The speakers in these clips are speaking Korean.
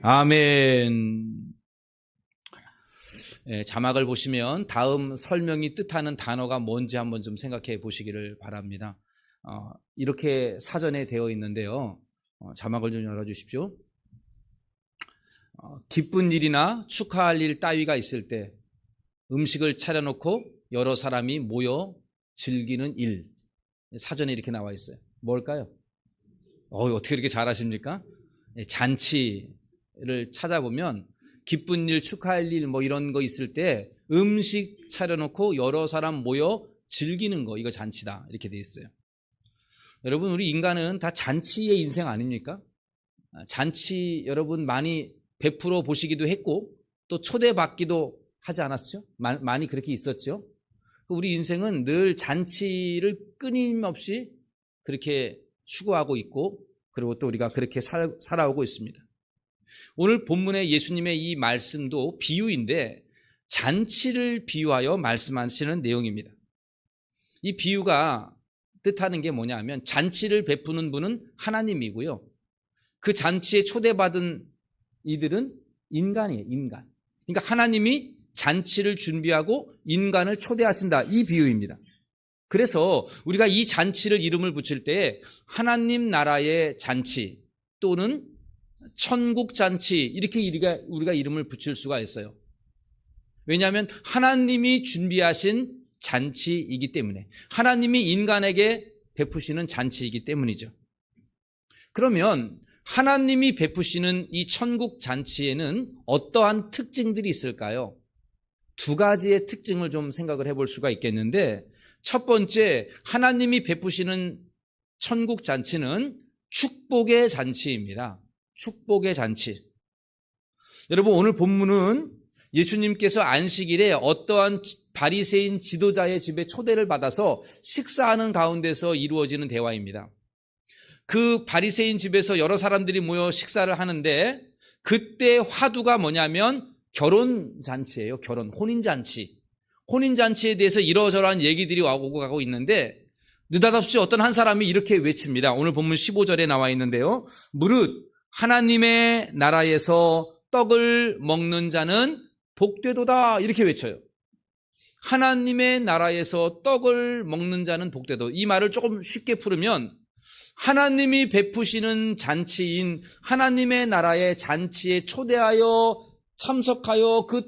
아멘. 예, 자막을 보시면 다음 설명이 뜻하는 단어가 뭔지 한번 좀 생각해 보시기를 바랍니다. 어, 이렇게 사전에 되어 있는데요. 어, 자막을 좀 열어주십시오. 어, 기쁜 일이나 축하할 일 따위가 있을 때 음식을 차려놓고 여러 사람이 모여 즐기는 일. 사전에 이렇게 나와 있어요. 뭘까요? 어, 어떻게 이렇게 잘하십니까? 예, 잔치 를 찾아보면 기쁜 일, 축하할 일 뭐 이런 거 있을 때 음식 차려놓고 여러 사람 모여 즐기는 거 이거 잔치다 이렇게 돼 있어요. 여러분 우리 인간은 다 잔치의 인생 아닙니까? 아, 잔치 여러분 많이 베풀어 보시기도 했고 또 초대받기도 하지 않았죠? 마- 많이 그렇게 있었죠? 우리 인생은 늘 잔치를 끊임없이 그렇게 추구하고 있고 그리고 또 우리가 그렇게 살, 살아오고 있습니다. 오늘 본문의 예수님의 이 말씀도 비유인데 잔치를 비유하여 말씀하시는 내용입니다. 이 비유가 뜻하는 게 뭐냐 하면 잔치를 베푸는 분은 하나님이고요. 그 잔치에 초대받은 이들은 인간이에요, 인간. 그러니까 하나님이 잔치를 준비하고 인간을 초대하신다. 이 비유입니다. 그래서 우리가 이 잔치를 이름을 붙일 때 하나님 나라의 잔치 또는 천국 잔치 이렇게 우리가, 우리가 이름을 붙일 수가 있어요. 왜냐하면 하나님이 준비하신 잔치이기 때문에 하나님이 인간에게 베푸시는 잔치이기 때문이죠. 그러면 하나님이 베푸시는 이 천국 잔치에는 어떠한 특징들이 있을까요? 두 가지의 특징을 좀 생각을 해볼 수가 있겠는데 첫 번째 하나님이 베푸시는 천국 잔치는 축복의 잔치입니다. 축복의 잔치. 여러분 오늘 본문은 예수님께서 안식일에 어떠한 바리새인 지도자의 집에 초대를 받아서 식사하는 가운데서 이루어지는 대화입니다. 그 바리새인 집에서 여러 사람들이 모여 식사를 하는데 그때 화두가 뭐냐면 결혼 잔치예요. 결혼 혼인 잔치. 혼인 잔치에 대해서 이러저러한 얘기들이 오고 가고 있는데 느닷없이 어떤 한 사람이 이렇게 외칩니다. 오늘 본문 15절에 나와 있는데요. 무릇 하나님의 나라에서 떡을 먹는 자는 복되도다 이렇게 외쳐요. 하나님의 나라에서 떡을 먹는 자는 복되도. 이 말을 조금 쉽게 풀으면 하나님이 베푸시는 잔치인 하나님의 나라의 잔치에 초대하여 참석하여 그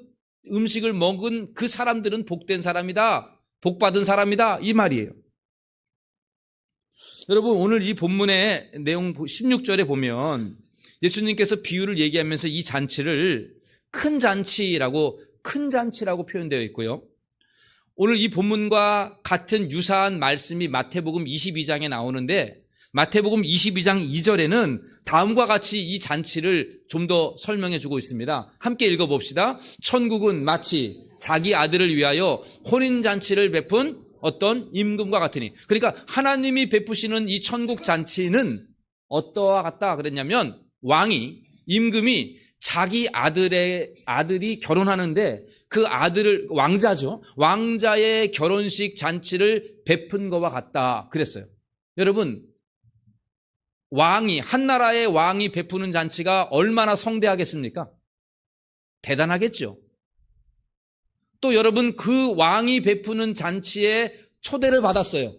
음식을 먹은 그 사람들은 복된 사람이다. 복받은 사람이다. 이 말이에요. 여러분, 오늘 이 본문의 내용 16절에 보면 예수님께서 비유를 얘기하면서 이 잔치를 큰 잔치라고, 큰 잔치라고 표현되어 있고요. 오늘 이 본문과 같은 유사한 말씀이 마태복음 22장에 나오는데 마태복음 22장 2절에는 다음과 같이 이 잔치를 좀 더 설명해 주고 있습니다. 함께 읽어 봅시다. 천국은 마치 자기 아들을 위하여 혼인 잔치를 베푼 어떤 임금과 같으니. 그러니까 하나님이 베푸시는 이 천국 잔치는 어떠와 같다 그랬냐면 왕이 임금이 자기 아들의 아들이 결혼하는데 그 아들을 왕자죠. 왕자의 결혼식 잔치를 베푼 것과 같다 그랬어요. 여러분 왕이 한 나라의 왕이 베푸는 잔치가 얼마나 성대하겠습니까? 대단하겠죠. 또 여러분 그 왕이 베푸는 잔치에 초대를 받았어요.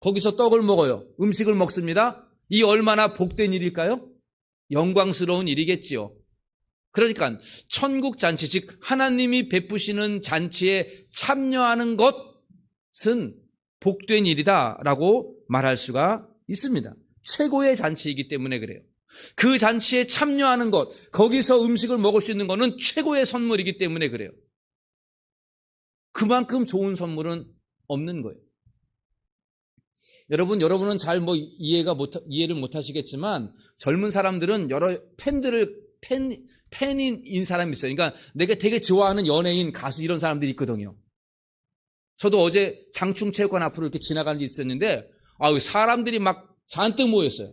거기서 떡을 먹어요. 음식을 먹습니다. 이 얼마나 복된 일일까요? 영광스러운 일이겠지요. 그러니까 천국 잔치 즉 하나님이 베푸시는 잔치에 참여하는 것은 복된 일이다라고 말할 수가 있습니다. 최고의 잔치이기 때문에 그래요. 그 잔치에 참여하는 것, 거기서 음식을 먹을 수 있는 것은 최고의 선물이기 때문에 그래요. 그만큼 좋은 선물은 없는 거예요. 여러분, 여러분은 잘 뭐 이해가 못, 이해를 못 하시겠지만 젊은 사람들은 여러 팬들을, 팬, 팬인 사람이 있어요. 그러니까 내가 되게 좋아하는 연예인, 가수 이런 사람들이 있거든요. 저도 어제 장충체육관 앞으로 이렇게 지나간 게 있었는데, 아, 사람들이 막 잔뜩 모였어요.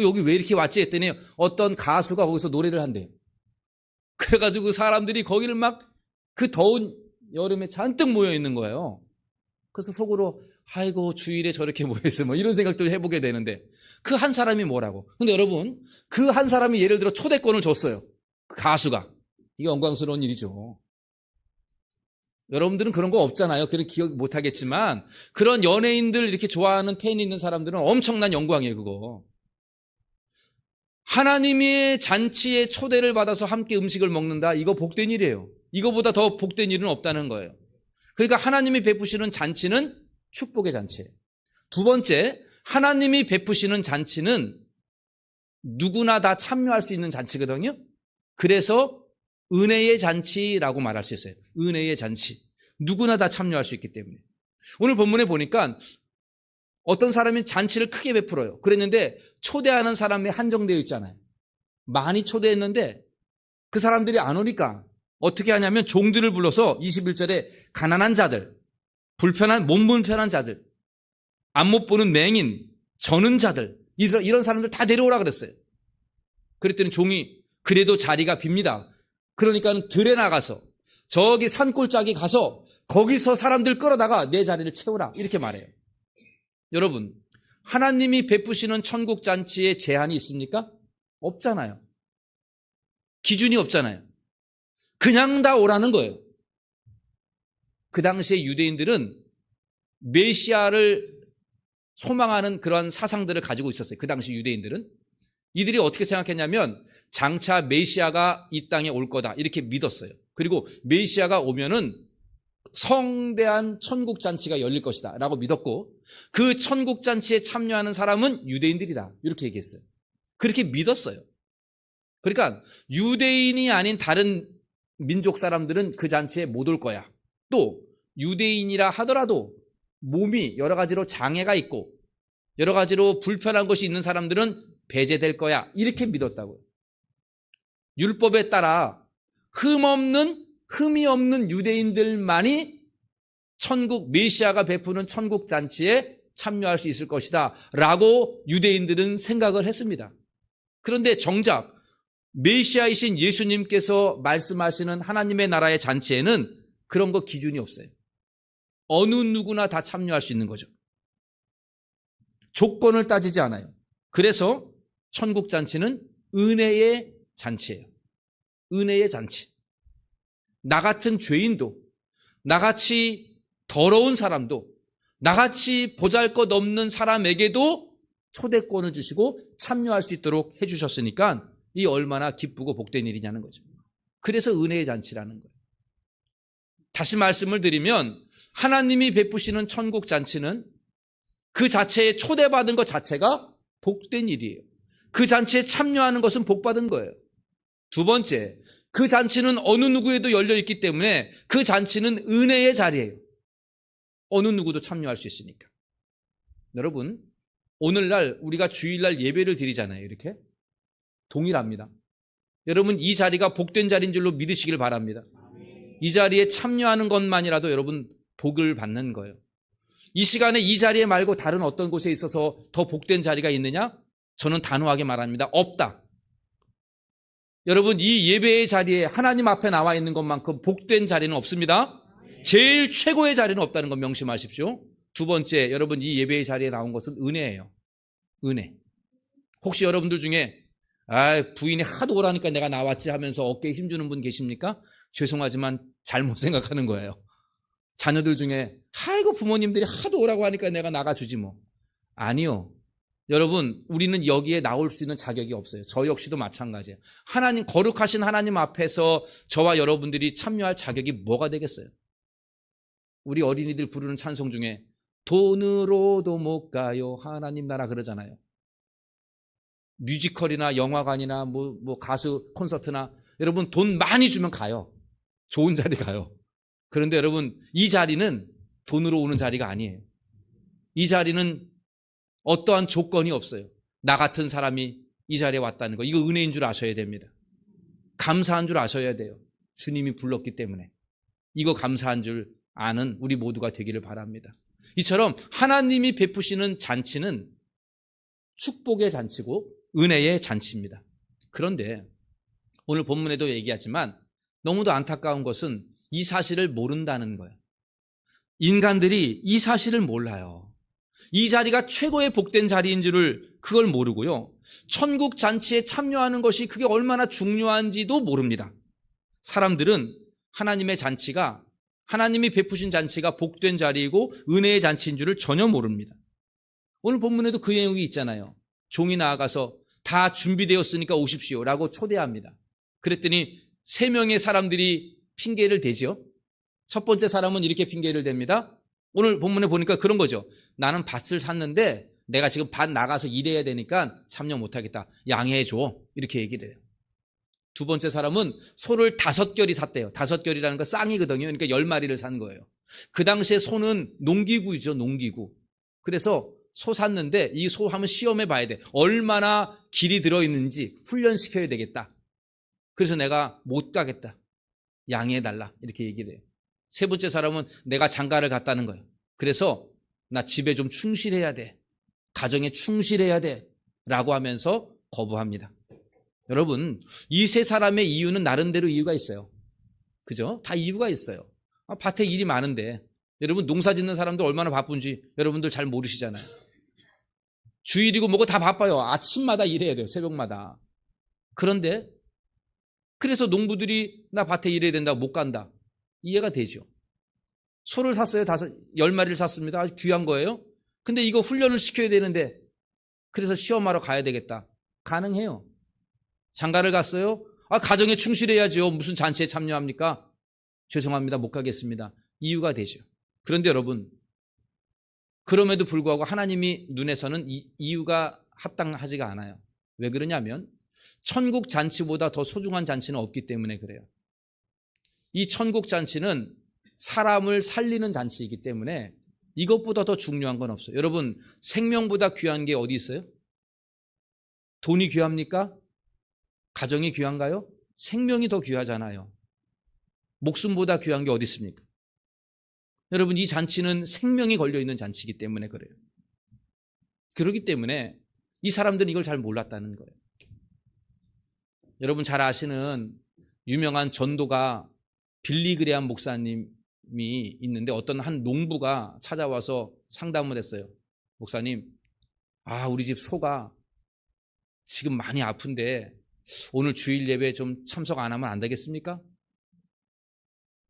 여기 왜 이렇게 왔지 했더니 어떤 가수가 거기서 노래를 한대요. 그래가지고 그 사람들이 거기를 막 그 더운 여름에 잔뜩 모여 있는 거예요. 그래서 속으로 아이고 주일에 저렇게 모여있어 뭐 이런 생각도 해보게 되는데 그 한 사람이 뭐라고? 근데 여러분 그 한 사람이 예를 들어 초대권을 줬어요. 그 가수가. 이게 영광스러운 일이죠. 여러분들은 그런 거 없잖아요. 그런 기억 못 하겠지만 그런 연예인들 이렇게 좋아하는 팬이 있는 사람들은 엄청난 영광이에요, 그거. 하나님의 잔치에 초대를 받아서 함께 음식을 먹는다. 이거 복된 일이에요. 이거보다 더 복된 일은 없다는 거예요. 그러니까 하나님이 베푸시는 잔치는 축복의 잔치예요. 두 번째, 하나님이 베푸시는 잔치는 누구나 다 참여할 수 있는 잔치거든요. 그래서 은혜의 잔치라고 말할 수 있어요. 은혜의 잔치. 누구나 다 참여할 수 있기 때문에. 오늘 본문에 보니까 어떤 사람이 잔치를 크게 베풀어요. 그랬는데 초대하는 사람이 한정되어 있잖아요. 많이 초대했는데 그 사람들이 안 오니까 어떻게 하냐면 종들을 불러서 21절에 가난한 자들, 불편한, 몸 불편한 자들, 안 못 보는 맹인, 저는 자들, 이런 사람들 다 데려오라 그랬어요. 그랬더니 종이 그래도 자리가 빕니다. 그러니까 들에 나가서 저기 산골짜기 가서 거기서 사람들 끌어다가 내 자리를 채우라. 이렇게 말해요. 여러분, 하나님이 베푸시는 천국 잔치에 제한이 있습니까? 없잖아요. 기준이 없잖아요. 그냥 다 오라는 거예요. 그 당시에 유대인들은 메시아를 소망하는 그런 사상들을 가지고 있었어요. 그 당시 유대인들은. 이들이 어떻게 생각했냐면 장차 메시아가 이 땅에 올 거다. 이렇게 믿었어요. 그리고 메시아가 오면은 성대한 천국 잔치가 열릴 것이다. 라고 믿었고 그 천국 잔치에 참여하는 사람은 유대인들이다. 이렇게 얘기했어요. 그렇게 믿었어요. 그러니까 유대인이 아닌 다른 민족 사람들은 그 잔치에 못 올 거야. 또 유대인이라 하더라도 몸이 여러 가지로 장애가 있고 여러 가지로 불편한 것이 있는 사람들은 배제될 거야. 이렇게 믿었다고요. 율법에 따라 흠 없는 흠이 없는 유대인들만이 천국 메시아가 베푸는 천국 잔치에 참여할 수 있을 것이다. 라고 유대인들은 생각을 했습니다. 그런데 정작 메시아이신 예수님께서 말씀하시는 하나님의 나라의 잔치에는 그런 거 기준이 없어요. 어느 누구나 다 참여할 수 있는 거죠. 조건을 따지지 않아요. 그래서 천국 잔치는 은혜의 잔치예요. 은혜의 잔치. 나 같은 죄인도, 나같이 더러운 사람도, 나같이 보잘 것 없는 사람에게도 초대권을 주시고 참여할 수 있도록 해주셨으니까 이 얼마나 기쁘고 복된 일이냐는 거죠. 그래서 은혜의 잔치라는 거예요. 다시 말씀을 드리면 하나님이 베푸시는 천국 잔치는 그 자체에 초대받은 것 자체가 복된 일이에요. 그 잔치에 참여하는 것은 복받은 거예요. 두 번째, 그 잔치는 어느 누구에도 열려 있기 때문에 그 잔치는 은혜의 자리예요. 어느 누구도 참여할 수 있으니까. 여러분, 오늘날 우리가 주일날 예배를 드리잖아요. 이렇게. 동일합니다. 여러분, 이 자리가 복된 자리인 줄로 믿으시길 바랍니다. 이 자리에 참여하는 것만이라도 여러분 복을 받는 거예요. 이 시간에 이 자리에 말고 다른 어떤 곳에 있어서 더 복된 자리가 있느냐? 저는 단호하게 말합니다. 없다. 여러분, 이 예배의 자리에 하나님 앞에 나와 있는 것만큼 복된 자리는 없습니다. 제일 최고의 자리는 없다는 것 명심하십시오. 두 번째, 여러분, 이 예배의 자리에 나온 것은 은혜예요. 은혜. 혹시 여러분들 중에, 아, 부인이 하도 오라니까 내가 나왔지 하면서 어깨에 힘주는 분 계십니까? 죄송하지만 잘못 생각하는 거예요. 자녀들 중에, 아이고, 부모님들이 하도 오라고 하니까 내가 나가주지 뭐. 아니요. 여러분, 우리는 여기에 나올 수 있는 자격이 없어요. 저 역시도 마찬가지예요. 하나님, 거룩하신 하나님 앞에서 저와 여러분들이 참여할 자격이 뭐가 되겠어요? 우리 어린이들 부르는 찬송 중에 돈으로도 못 가요. 하나님 나라 그러잖아요. 뮤지컬이나 영화관이나 뭐, 뭐 가수 콘서트나 여러분 돈 많이 주면 가요. 좋은 자리 가요. 그런데 여러분 이 자리는 돈으로 오는 자리가 아니에요. 이 자리는 어떠한 조건이 없어요. 나 같은 사람이 이 자리에 왔다는 거. 이거 은혜인 줄 아셔야 됩니다. 감사한 줄 아셔야 돼요. 주님이 불렀기 때문에. 이거 감사한 줄 아는 우리 모두가 되기를 바랍니다. 이처럼 하나님이 베푸시는 잔치는 축복의 잔치고 은혜의 잔치입니다. 그런데 오늘 본문에도 얘기하지만 너무도 안타까운 것은 이 사실을 모른다는 거예요. 인간들이 이 사실을 몰라요. 이 자리가 최고의 복된 자리인 줄을 그걸 모르고요. 천국 잔치에 참여하는 것이 그게 얼마나 중요한지도 모릅니다. 사람들은 하나님의 잔치가 하나님이 베푸신 잔치가 복된 자리이고 은혜의 잔치인 줄을 전혀 모릅니다. 오늘 본문에도 그 내용이 있잖아요. 종이 나아가서 다 준비되었으니까 오십시오라고 초대합니다. 그랬더니 세 명의 사람들이 핑계를 대지요. 첫 번째 사람은 이렇게 핑계를 댑니다. 오늘 본문에 보니까 그런 거죠. 나는 밭을 샀는데 내가 지금 밭 나가서 일해야 되니까 참여 못하겠다. 양해해 줘. 이렇게 얘기를 해요. 두 번째 사람은 소를 다섯 결이 샀대요. 다섯 결이라는 건 쌍이거든요. 그러니까 열 마리를 산 거예요. 그 당시에 소는 농기구죠. 농기구. 그래서 소 샀는데 이소 한번 시험해 봐야 돼. 얼마나 길이 들어있는지 훈련시켜야 되겠다. 그래서 내가 못 가겠다. 양해해 달라. 이렇게 얘기를 해요. 세 번째 사람은 내가 장가를 갔다는 거예요. 그래서 나 집에 좀 충실해야 돼. 가정에 충실해야 돼. 라고 하면서 거부합니다. 여러분, 이 세 사람의 이유는 나름대로 이유가 있어요. 그죠? 다 이유가 있어요. 아, 밭에 일이 많은데, 여러분 농사 짓는 사람들 얼마나 바쁜지 여러분들 잘 모르시잖아요. 주일이고 뭐고 다 바빠요. 아침마다 일해야 돼요. 새벽마다. 그런데, 그래서 농부들이 나 밭에 일해야 된다고 못 간다. 이해가 되죠. 소를 샀어요. 다섯, 열 마리를 샀습니다. 아주 귀한 거예요. 근데 이거 훈련을 시켜야 되는데, 그래서 시험하러 가야 되겠다. 가능해요. 장가를 갔어요? 아, 가정에 충실해야죠. 무슨 잔치에 참여합니까? 죄송합니다. 못 가겠습니다. 이유가 되죠. 그런데 여러분, 그럼에도 불구하고 하나님이 눈에서는 이 이유가 합당하지가 않아요. 왜 그러냐면, 천국 잔치보다 더 소중한 잔치는 없기 때문에 그래요. 이 천국 잔치는 사람을 살리는 잔치이기 때문에 이것보다 더 중요한 건 없어요. 여러분, 생명보다 귀한 게 어디 있어요? 돈이 귀합니까? 가정이 귀한가요? 생명이 더 귀하잖아요. 목숨보다 귀한 게 어디 있습니까? 여러분, 이 잔치는 생명이 걸려있는 잔치이기 때문에 그래요. 그렇기 때문에 이 사람들은 이걸 잘 몰랐다는 거예요. 여러분 잘 아시는 유명한 전도가 빌리그레한 목사님이 있는데 어떤 한 농부가 찾아와서 상담을 했어요. 목사님, 아, 우리 집 소가 지금 많이 아픈데 오늘 주일 예배 좀 참석 안 하면 안 되겠습니까?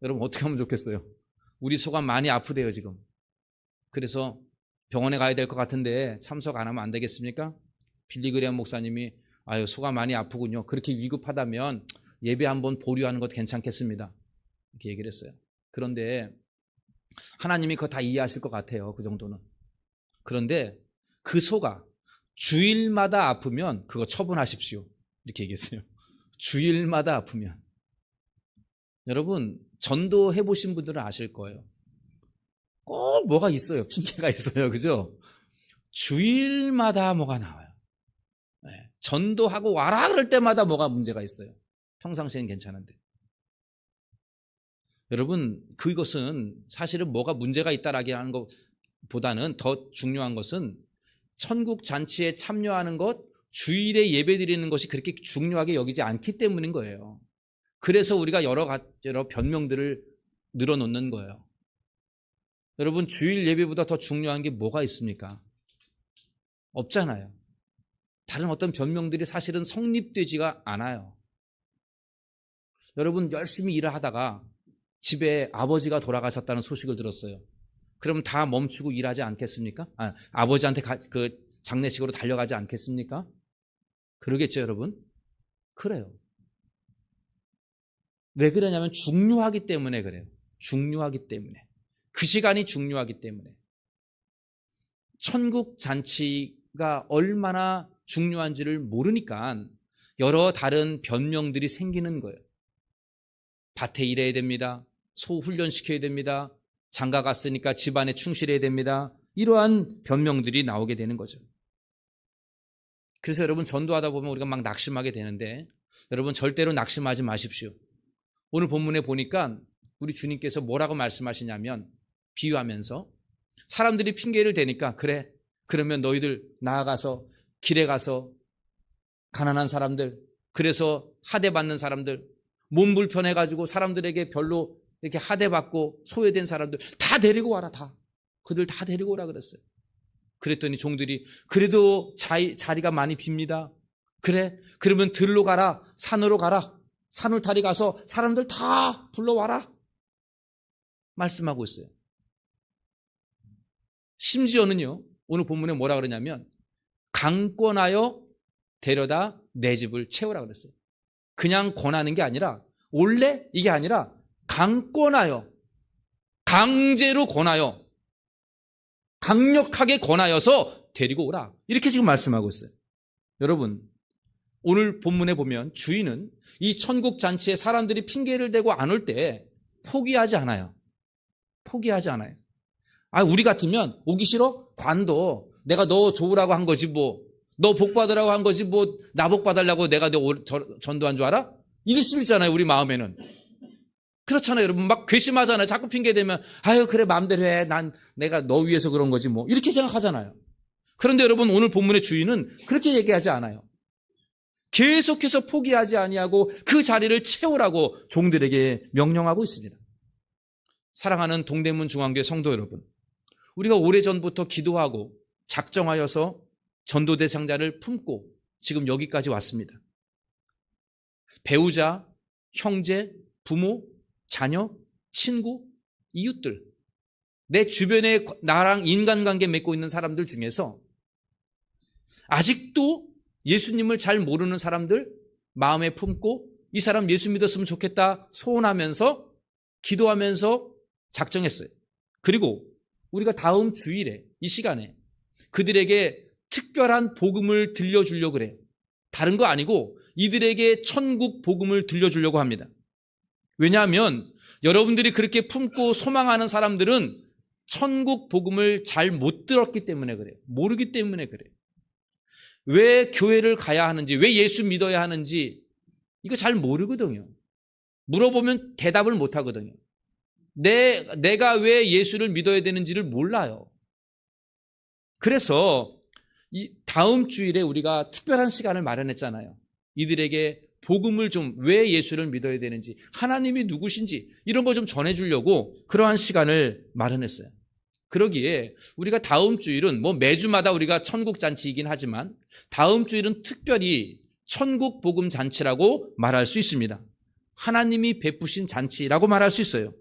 여러분 어떻게 하면 좋겠어요? 우리 소가 많이 아프대요, 지금. 그래서 병원에 가야 될 것 같은데 참석 안 하면 안 되겠습니까? 빌리그레한 목사님이 아유, 소가 많이 아프군요. 그렇게 위급하다면 예배 한번 보류하는 것도 괜찮겠습니다. 이렇게 얘기를 했어요. 그런데 하나님이 그거 다 이해하실 것 같아요. 그 정도는. 그런데 그 소가 주일마다 아프면 그거 처분하십시오. 이렇게 얘기했어요. 주일마다 아프면. 여러분, 전도 해 보신 분들은 아실 거예요. 꼭 뭐가 있어요. 핑계가 있어요. 그죠? 주일마다 뭐가 나와요. 네. 전도하고 와라 그럴 때마다 뭐가 문제가 있어요. 평상시엔 괜찮은데. 여러분, 그것은 사실은 뭐가 문제가 있다라기 하는 것보다는 더 중요한 것은 천국 잔치에 참여하는 것, 주일에 예배 드리는 것이 그렇게 중요하게 여기지 않기 때문인 거예요. 그래서 우리가 여러 가지 여러 변명들을 늘어놓는 거예요. 여러분, 주일 예배보다 더 중요한 게 뭐가 있습니까? 없잖아요. 다른 어떤 변명들이 사실은 성립되지가 않아요. 여러분, 열심히 일을 하다가 집에 아버지가 돌아가셨다는 소식을 들었어요. 그럼 다 멈추고 일하지 않겠습니까? 아, 아버지한테 가, 그 장례식으로 달려가지 않겠습니까? 그러겠죠, 여러분? 그래요. 왜 그러냐면 중요하기 때문에 그래요. 중요하기 때문에. 그 시간이 중요하기 때문에. 천국 잔치가 얼마나 중요한지를 모르니까 여러 다른 변명들이 생기는 거예요. 밭에 일해야 됩니다. 소 훈련시켜야 됩니다. 장가 갔으니까 집안에 충실해야 됩니다. 이러한 변명들이 나오게 되는 거죠. 그래서 여러분 전도하다 보면 우리가 막 낙심하게 되는데 여러분 절대로 낙심하지 마십시오. 오늘 본문에 보니까 우리 주님께서 뭐라고 말씀하시냐면 비유하면서 사람들이 핑계를 대니까 그래 그러면 너희들 나아가서 길에 가서 가난한 사람들 그래서 하대받는 사람들 몸 불편해가지고 사람들에게 별로 이렇게 하대받고 소외된 사람들 다 데리고 와라 다 그들 다 데리고 오라 그랬어요. 그랬더니 종들이 그래도 자리, 자리가 많이 빕니다. 그래? 그러면 들로 가라. 산으로 가라. 산울타리 가서 사람들 다 불러와라. 말씀하고 있어요. 심지어는요, 오늘 본문에 뭐라 그러냐면, 강권하여 데려다 내 집을 채우라 그랬어요. 그냥 권하는 게 아니라, 원래 이게 아니라, 강권하여, 강제로 권하여, 강력하게 권하여서 데리고 오라. 이렇게 지금 말씀하고 있어요. 여러분, 오늘 본문에 보면 주인은 이 천국 잔치에 사람들이 핑계를 대고 안 올 때 포기하지 않아요. 포기하지 않아요. 아, 우리 같으면 오기 싫어? 관도 내가 너 좋으라고 한 거지 뭐. 너 복 받으라고 한 거지 뭐. 나 복 받으려고 내가 너 전도한 줄 알아? 이럴 수 있잖아요. 우리 마음에는. 그렇잖아요. 여러분 막 괘씸하잖아요. 자꾸 핑계 대면 아유 그래 마음대로 해. 난 내가 너 위해서 그런 거지 뭐. 이렇게 생각하잖아요. 그런데 여러분 오늘 본문의 주인은 그렇게 얘기하지 않아요. 계속해서 포기하지 아니하고 그 자리를 채우라고 종들에게 명령하고 있습니다. 사랑하는 동대문 중앙교회 성도 여러분, 우리가 오래전부터 기도하고 작정하여서 전도 대상자를 품고 지금 여기까지 왔습니다. 배우자, 형제, 부모, 자녀, 친구, 이웃들, 내 주변에 나랑 인간관계 맺고 있는 사람들 중에서 아직도 예수님을 잘 모르는 사람들 마음에 품고 이 사람 예수 믿었으면 좋겠다 소원하면서 기도하면서 작정했어요. 그리고 우리가 다음 주일에 이 시간에 그들에게 특별한 복음을 들려주려고 그래요. 다른 거 아니고 이들에게 천국 복음을 들려주려고 합니다. 왜냐하면 여러분들이 그렇게 품고 소망하는 사람들은 천국 복음을 잘 못 들었기 때문에 그래요. 모르기 때문에 그래요. 왜 교회를 가야 하는지, 왜 예수 믿어야 하는지, 이거 잘 모르거든요. 물어보면 대답을 못 하거든요. 내, 내가 왜 예수를 믿어야 되는지를 몰라요. 그래서 이 다음 주일에 우리가 특별한 시간을 마련했잖아요. 이들에게 복음을 좀 왜 예수를 믿어야 되는지, 하나님이 누구신지, 이런 거 좀 전해주려고 그러한 시간을 마련했어요. 그러기에 우리가 다음 주일은 뭐 매주마다 우리가 천국 잔치이긴 하지만 다음 주일은 특별히 천국 복음 잔치라고 말할 수 있습니다. 하나님이 베푸신 잔치라고 말할 수 있어요.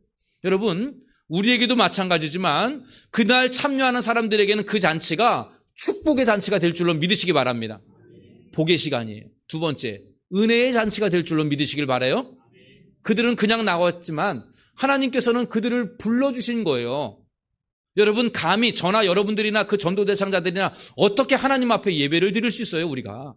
여러분, 우리에게도 마찬가지지만 그날 참여하는 사람들에게는 그 잔치가 축복의 잔치가 될 줄로 믿으시기 바랍니다. 복의 시간이에요. 두 번째, 은혜의 잔치가 될 줄로 믿으시길 바라요. 그들은 그냥 나왔지만 하나님께서는 그들을 불러주신 거예요. 여러분, 감히 저나 여러분들이나 그 전도 대상자들이나 어떻게 하나님 앞에 예배를 드릴 수 있어요, 우리가?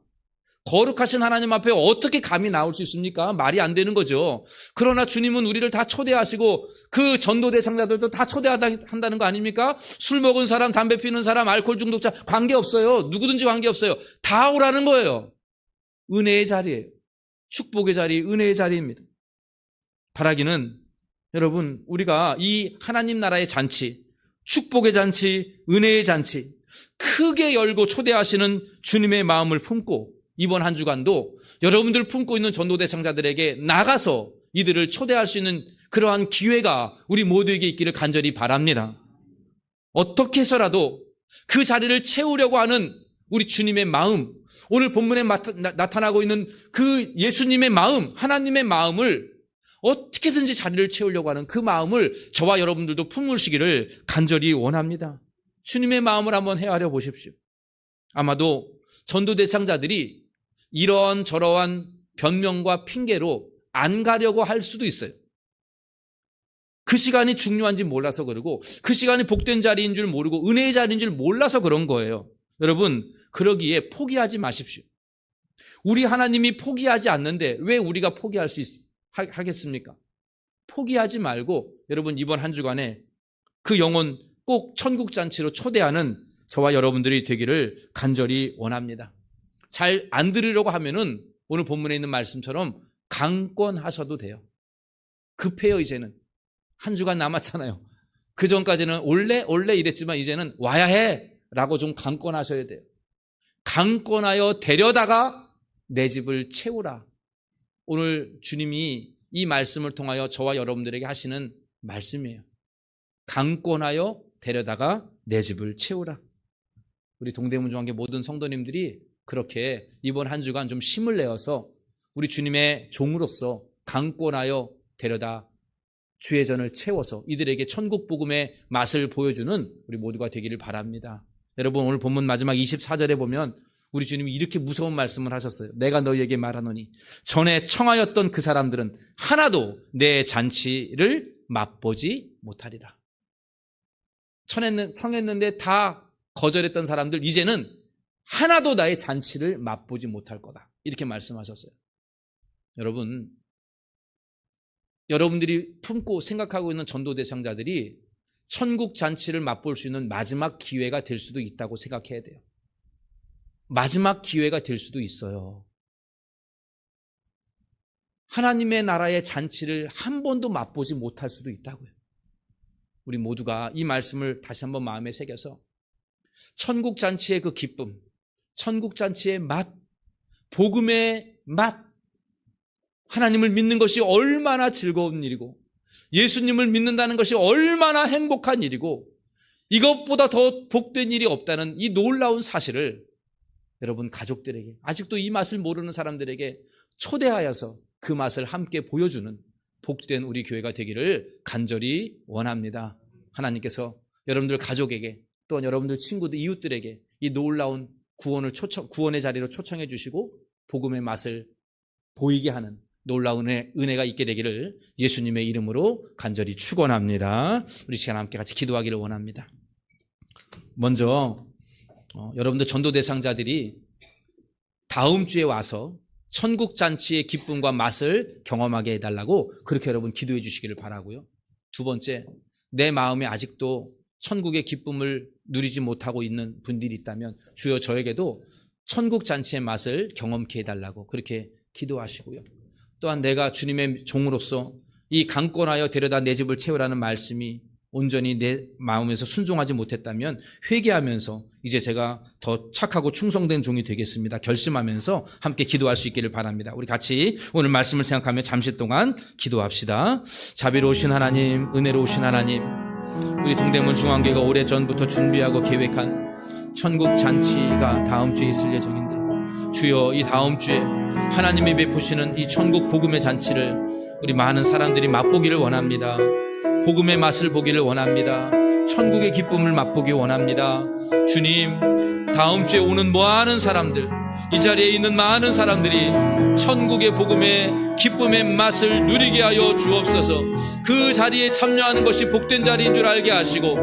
거룩하신 하나님 앞에 어떻게 감히 나올 수 있습니까? 말이 안 되는 거죠. 그러나 주님은 우리를 다 초대하시고 그 전도 대상자들도 다 초대한다는 거 아닙니까? 술 먹은 사람, 담배 피는 사람, 알코올 중독자 관계없어요. 누구든지 관계없어요. 다 오라는 거예요. 은혜의 자리예요. 축복의 자리, 은혜의 자리입니다. 바라기는 여러분, 우리가 이 하나님 나라의 잔치, 축복의 잔치, 은혜의 잔치, 크게 열고 초대하시는 주님의 마음을 품고 이번 한 주간도 여러분들 품고 있는 전도 대상자들에게 나가서 이들을 초대할 수 있는 그러한 기회가 우리 모두에게 있기를 간절히 바랍니다. 어떻게 해서라도 그 자리를 채우려고 하는 우리 주님의 마음, 오늘 본문에 나타나고 있는 그 예수님의 마음, 하나님의 마음을 어떻게든지 자리를 채우려고 하는 그 마음을 저와 여러분들도 품으시기를 간절히 원합니다. 주님의 마음을 한번 헤아려 보십시오. 아마도 전도 대상자들이 이러한 저러한 변명과 핑계로 안 가려고 할 수도 있어요. 그 시간이 중요한지 몰라서 그러고 그 시간이 복된 자리인 줄 모르고 은혜의 자리인 줄 몰라서 그런 거예요. 여러분, 그러기에 포기하지 마십시오. 우리 하나님이 포기하지 않는데 왜 우리가 포기할 수 있, 하겠습니까? 포기하지 말고 여러분 이번 한 주간에 그 영혼 꼭 천국 잔치로 초대하는 저와 여러분들이 되기를 간절히 원합니다. 잘 안 들으려고 하면은 오늘 본문에 있는 말씀처럼 강권하셔도 돼요. 급해요 이제는 한 주간 남았잖아요. 그 전까지는 원래 원래 이랬지만 이제는 와야 해 라고 좀 강권하셔야 돼요. 강권하여 데려다가 내 집을 채우라. 오늘 주님이 이 말씀을 통하여 저와 여러분들에게 하시는 말씀이에요. 강권하여 데려다가 내 집을 채우라. 우리 동대문 중앙교 모든 성도님들이 그렇게 이번 한 주간 좀 힘을 내어서 우리 주님의 종으로서 강권하여 데려다 주의 전을 채워서 이들에게 천국 복음의 맛을 보여주는 우리 모두가 되기를 바랍니다. 여러분 오늘 본문 마지막 24절에 보면 우리 주님이 이렇게 무서운 말씀을 하셨어요. 내가 너희에게 말하노니 전에 청하였던 그 사람들은 하나도 내 잔치를 맛보지 못하리라. 청했는, 청했는데 다 거절했던 사람들 이제는 하나도 나의 잔치를 맛보지 못할 거다. 이렇게 말씀하셨어요. 여러분, 여러분들이 품고 생각하고 있는 전도 대상자들이 천국 잔치를 맛볼 수 있는 마지막 기회가 될 수도 있다고 생각해야 돼요. 마지막 기회가 될 수도 있어요. 하나님의 나라의 잔치를 한 번도 맛보지 못할 수도 있다고요. 우리 모두가 이 말씀을 다시 한번 마음에 새겨서 천국 잔치의 그 기쁨, 천국 잔치의 맛, 복음의 맛, 하나님을 믿는 것이 얼마나 즐거운 일이고 예수님을 믿는다는 것이 얼마나 행복한 일이고 이것보다 더 복된 일이 없다는 이 놀라운 사실을 여러분 가족들에게 아직도 이 맛을 모르는 사람들에게 초대하여서 그 맛을 함께 보여주는 복된 우리 교회가 되기를 간절히 원합니다. 하나님께서 여러분들 가족에게 또한 여러분들 친구들 이웃들에게 이 놀라운 구원을 초청 구원의 자리로 초청해 주시고 복음의 맛을 보이게 하는 놀라운 은혜, 은혜 가 있게 되기를 예수님의 이름으로 간절히 축원합니다. 우리 시간 함께 같이 기도하기를 원합니다. 먼저 어, 여러분들 전도 대상자들이 다음 주에 와서 천국 잔치의 기쁨과 맛을 경험하게 해달라고 그렇게 여러분 기도해 주시기를 바라고요. 두 번째, 내 마음에 아직도 천국의 기쁨을 누리지 못하고 있는 분들이 있다면 주여 저에게도 천국 잔치의 맛을 경험케 해달라고 그렇게 기도하시고요. 또한 내가 주님의 종으로서 이 강권하여 데려다 내 집을 채우라는 말씀이 온전히 내 마음에서 순종하지 못했다면 회개하면서 이제 제가 더 착하고 충성된 종이 되겠습니다. 결심하면서 함께 기도할 수 있기를 바랍니다. 우리 같이 오늘 말씀을 생각하며 잠시 동안 기도합시다. 자비로우신 하나님, 은혜로우신 하나님, 우리 동대문 중앙교회가 오래 전부터 준비하고 계획한 천국 잔치가 다음 주에 있을 예정인데 주여 이 다음 주에 하나님이 베푸시는 이 천국 복음의 잔치를 우리 많은 사람들이 맛보기를 원합니다. 복음의 맛을 보기를 원합니다. 천국의 기쁨을 맛보기 원합니다. 주님, 다음 주에 오는 많은 사람들, 이 자리에 있는 많은 사람들이 천국의 복음의 기쁨의 맛을 누리게 하여 주옵소서. 그 자리에 참여하는 것이 복된 자리인 줄 알게 하시고,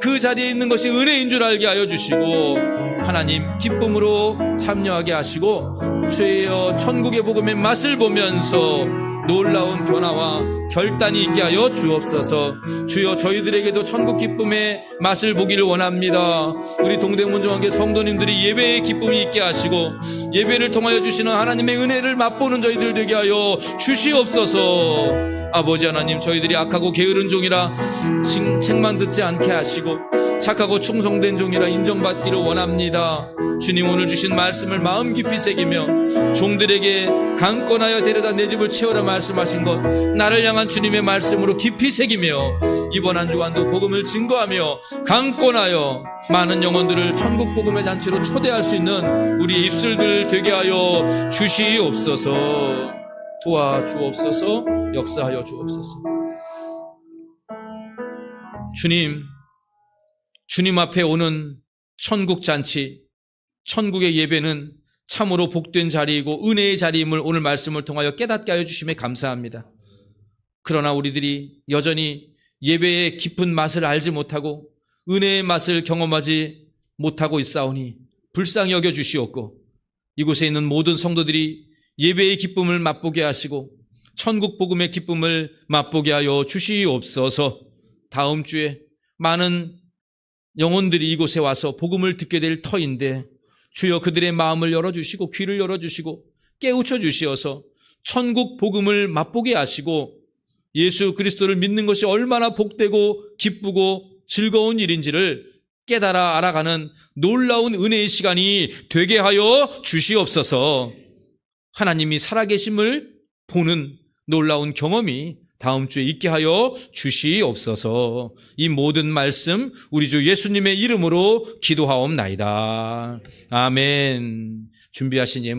그 자리에 있는 것이 은혜인 줄 알게 하여 주시고, 하나님 기쁨으로 참여하게 하시고, 주여 천국의 복음의 맛을 보면서 놀라운 변화와 결단이 있게 하여 주옵소서. 주여 저희들에게도 천국 기쁨의 맛을 보기를 원합니다. 우리 동대문 중앙교 성도님들이 예배의 기쁨이 있게 하시고 예배를 통하여 주시는 하나님의 은혜를 맛보는 저희들 되게 하여 주시옵소서. 아버지 하나님 저희들이 악하고 게으른 종이라 칭- 책만 듣지 않게 하시고 착하고 충성된 종이라 인정받기를 원합니다. 주님 오늘 주신 말씀을 마음 깊이 새기며 종들에게 강권하여 데려다 내 집을 채우라 말씀하신 것 나를 향한 주님의 말씀으로 깊이 새기며 이번 한 주간도 복음을 증거하며 강권하여 많은 영혼들을 천국 복음의 잔치로 초대할 수 있는 우리 입술들 되게 하여 주시옵소서 도와주옵소서 역사하여 주옵소서 주님 주님 앞에 오는 천국 잔치, 천국의 예배는 참으로 복된 자리이고 은혜의 자리임을 오늘 말씀을 통하여 깨닫게 하여 주심에 감사합니다. 그러나 우리들이 여전히 예배의 깊은 맛을 알지 못하고 은혜의 맛을 경험하지 못하고 있사오니 불쌍히 여겨 주시옵고 이곳에 있는 모든 성도들이 예배의 기쁨을 맛보게 하시고 천국 복음의 기쁨을 맛보게 하여 주시옵소서. 다음 주에 많은 영혼들이 이곳에 와서 복음을 듣게 될 터인데 주여 그들의 마음을 열어주시고 귀를 열어주시고 깨우쳐 주시어서 천국 복음을 맛보게 하시고 예수 그리스도를 믿는 것이 얼마나 복되고 기쁘고 즐거운 일인지를 깨달아 알아가는 놀라운 은혜의 시간이 되게 하여 주시옵소서. 하나님이 살아계심을 보는 놀라운 경험이 다음 주에 있게 하여 주시옵소서. 이 모든 말씀 우리 주 예수님의 이름으로 기도하옵나이다. 아멘. 준비하신 예물